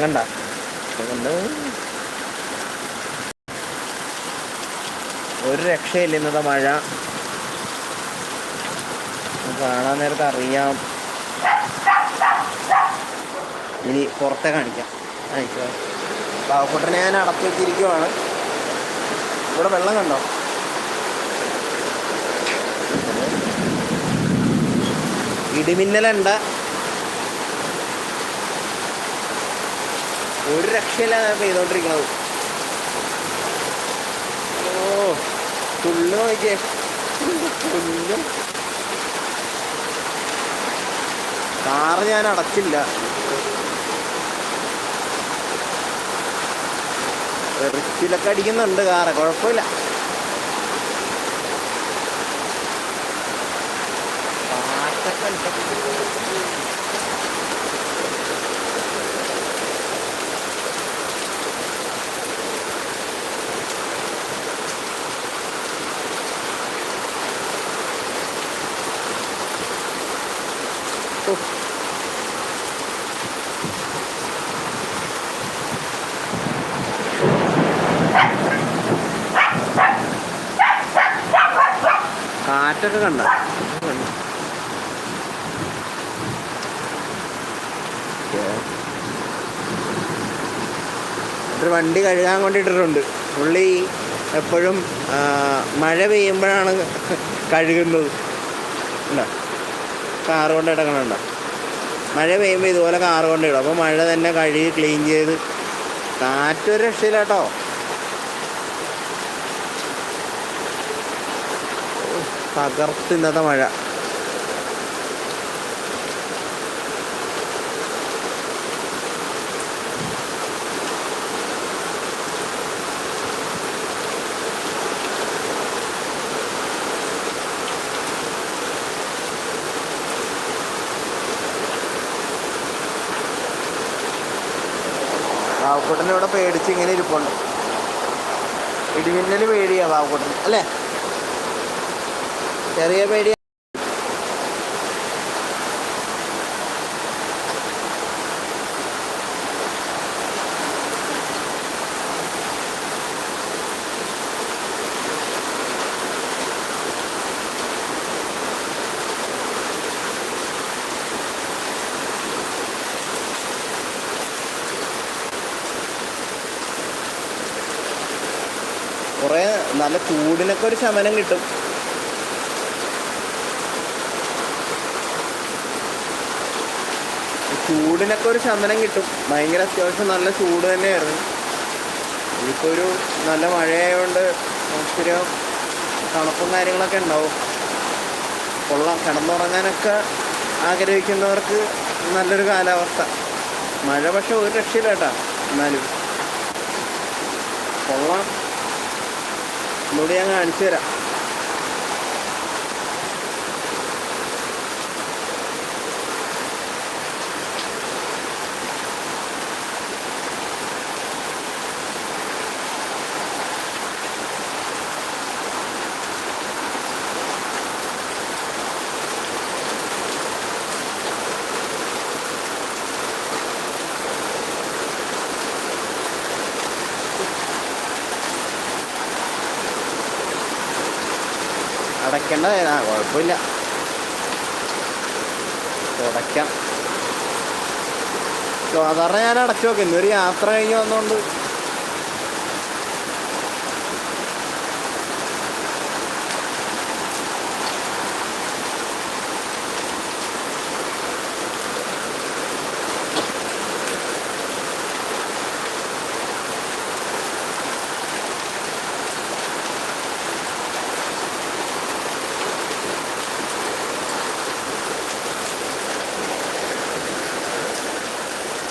കണ്ട. അതുകൊണ്ട് ഒരു രക്ഷയില്ല ഇന്നത്തെ മഴ. കാണാൻ നേരത്തെ അറിയാം. ഇനി പുറത്തെ കാണിക്കാം. പാവക്കുട്ടനെ ഞാൻ അടച്ചു വെച്ചിരിക്കുവാണ്. ഇവിടെ വെള്ളം കണ്ടോ? ഇടിമിന്നലുണ്ട. ഒരു രക്ഷയില്ലാതെ പെയ്തോണ്ടിരിക്കണത്. ഓ തുള്ളു നോക്കിയേ. തുള്ളും. കാറ് ഞാൻ അടച്ചില്ല. റിച്ചിലൊക്കെ അടിക്കുന്നുണ്ട് കാറ് കുഴപ്പമില്ല. കാറ്റൊക്കെ കാറ്റൊക്കെ കണ്ട. വണ്ടി കഴുകാൻ കൊണ്ടിട്ടിട്ടുണ്ട്. പുള്ളി എപ്പോഴും മഴ പെയ്യുമ്പോഴാണ് കഴുകുന്നത്. ഉണ്ടോ കാറ് കൊണ്ട് ഇടക്കണുണ്ടോ മഴ പെയ്യുമ്പോൾ ഇതുപോലെ കാറ് കൊണ്ട് ഇടും. അപ്പോൾ മഴ തന്നെ കഴുകി ക്ലീൻ ചെയ്ത് കാറ്റൊരു രക്ഷയില്ല കേട്ടോ തകർത്ത് ഇന്നത്തെ മഴ. ബാബുക്കുട്ടൻ ഇവിടെ പേടിച്ച് ഇങ്ങനെ ഇരിപ്പുണ്ട്. ഇടിമിന്നൽ പേടിയാണ് പാവക്കൂട്ടൻ അല്ലേ? ചെറിയ പേടിയാ. കുറേ നല്ല ചൂടിനൊക്കെ ഒരു ശമനം കിട്ടും. ചൂടിനൊക്കെ ഒരു ശമനം കിട്ടും. ഭയങ്കര അത്യാവശ്യം നല്ല ചൂട് തന്നെയായിരുന്നു. ഇപ്പോൾ ഒരു നല്ല മഴയായതുകൊണ്ട് ഒത്തിരി തണുപ്പും കാര്യങ്ങളൊക്കെ ഉണ്ടാവും. കൊള്ളാം. കിടന്നുറങ്ങാനൊക്കെ ആഗ്രഹിക്കുന്നവർക്ക് നല്ലൊരു കാലാവസ്ഥ. മഴ പക്ഷെ ഒരു രക്ഷയില്ല കേട്ടാ. എന്നാലും. കൊള്ളാം. ഒന്നുകൂടി ഞാൻ കാണിച്ചു തരാം അടയ്ക്കേണ്ട ആ കുഴപ്പമില്ല. തുടയ്ക്കാം. സാധാരണ ഞാൻ അടച്ചു നോക്കും ഇന്നൊരു യാത്ര കഴിഞ്ഞ് വന്നുകൊണ്ട്